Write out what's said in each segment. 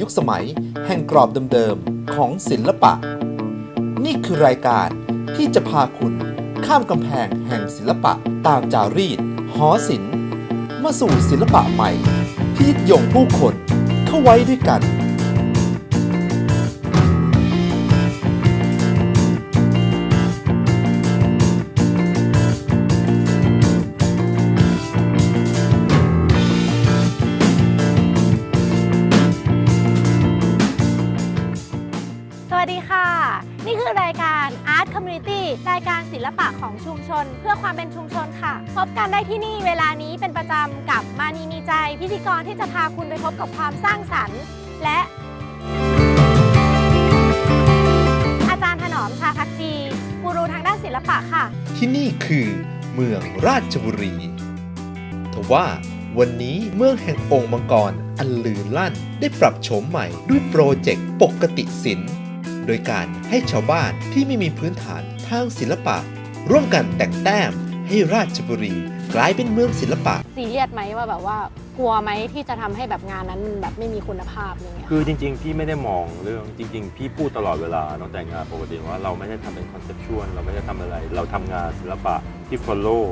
ยุคสมัยแห่งกรอบเดิมๆของศิลปะ นี่คือรายการที่จะพาคุณข้ามกำแพงแห่งศิลปะตามจารีตหอศิลป์มาสู่ศิลปะใหม่ ที่ยึดโยงผู้คนเข้าไว้ด้วยกัน คือรายการ Art Community รายการศิลปะของชุมชน เพื่อความเป็นชุมชนค่ะ พบกันได้ที่นี่เวลานี้เป็นประจำกับมานีมีใจ พิธีกรที่จะพาคุณไปพบกับความสร้างสรรค์ และ อาจารย์ถนอมชาพักดีกูรูทางด้านศิลปะค่ะ ที่นี่คือเมืองราชบุรีทว่าวันนี้เมืองแห่งองค์มังกรอันลือลั่นได้ปรับโฉมใหม่ด้วยโปรเจกต์ปกติศิลป์ โดยการให้ชาวบ้านที่ไม่มีพื้นฐานทางศิลปะ ร่วมกันแต่งแต้มให้ราชบุรีกลายเป็นเมืองศิลปะ ซีเรียสไหมว่าแบบว่ากลัวไหมที่จะทำให้แบบงานนั้นมันแบบไม่มีคุณภาพอะไรเงี้ยคือจริง ๆ พี่ไม่ได้มองเรื่องจริง ๆ พี่พูดตลอดเวลาตั้งแต่งานปกติว่าเราไม่ได้ทำเป็นคอนเซ็ปชวลเราไม่ได้ทำอะไร เราทำงานศิลปะที่ follow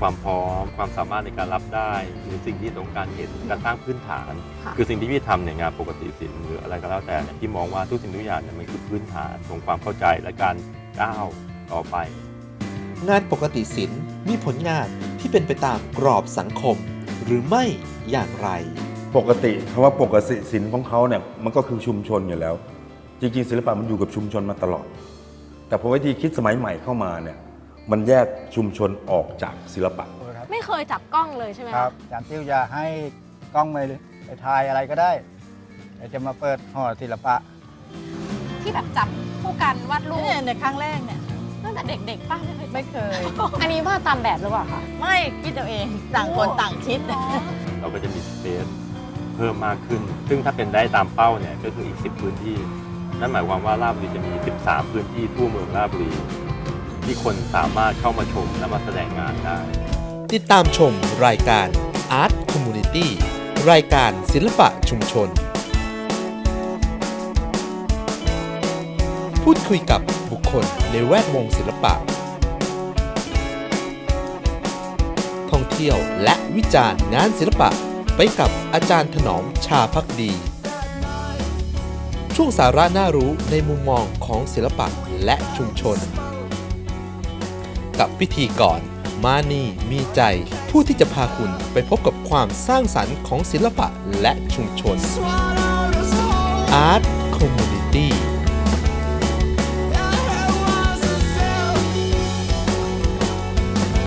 ความพร้อม ความสามารถในการรับได้หรือสิ่งที่ต้องการเห็นการสร้างพื้นฐาน ค่ะ คือสิ่งที่พี่ทำเนี่ยงานปกติศิลป์หรืออะไรก็แล้วแต่เนี่ยพี่มองว่าทุกสิ่งทุกอย่างเนี่ยมันคือพื้นฐานของความเข้าใจและการก้าวต่อไป งานปกติศิลป์มีผลงานที่เป็นไปตามกรอบสังคม หรือไม่อย่างไร ปกติคำว่าปกติศิลป์ของเขาเนี่ยมันก็คือชุมชนอยู่แล้ว จริงๆ ศิลปะมันอยู่กับชุมชนมาตลอด แต่พอวิธีคิดสมัยใหม่เข้ามาเนี่ย มันแยกชุมชนออกจากศิลปะไม่เคยจับกล้องเลยใช่ไหมคคะรับอาจารย์ติ้วจะให้กล้องไปไปถ่ายอะไรก็ได้แต่จะมาเปิดหอศิลปะ ที่แบบจับคู่กันวาดรูปเนี่ยในครั้งแรกเนี่ยตั้งแต่เด็กๆป้าไม่เคยไม่เคย อันนี้วาดตามแบบหรือเปล่าคะ ไม่คิดเอาเองต่างคนต่างคิด เราก็จะมีสเปซเพิ่มมากขึ้น ซึ่งถ้าเป็นได้ตามเป้าเนี่ยก็คืออีก 10 พื้นที่ นั่นหมายความว่าราชบุรีจะมี 13 พื้นที่ทั่วเมืองราชบุรี ที่คนสามารถเข้ามาชมและมาแสดงงานได้ ติดตามชมรายการ Art Community รายการศิลปะชุมชน พูดคุยกับบุคคลในแวดวงศิลปะ ท่องเที่ยวและวิจารณ์งานศิลปะไปกับอาจารย์ถนอมชาพักดี ช่วงสาระน่ารู้ในมุมมองของศิลปะและชุมชน กับพิธีกร มานีมีใจ ผู้ที่จะพาคุณไปพบกับความสร้างสรรค์ของศิลปะและชุมชน Art Community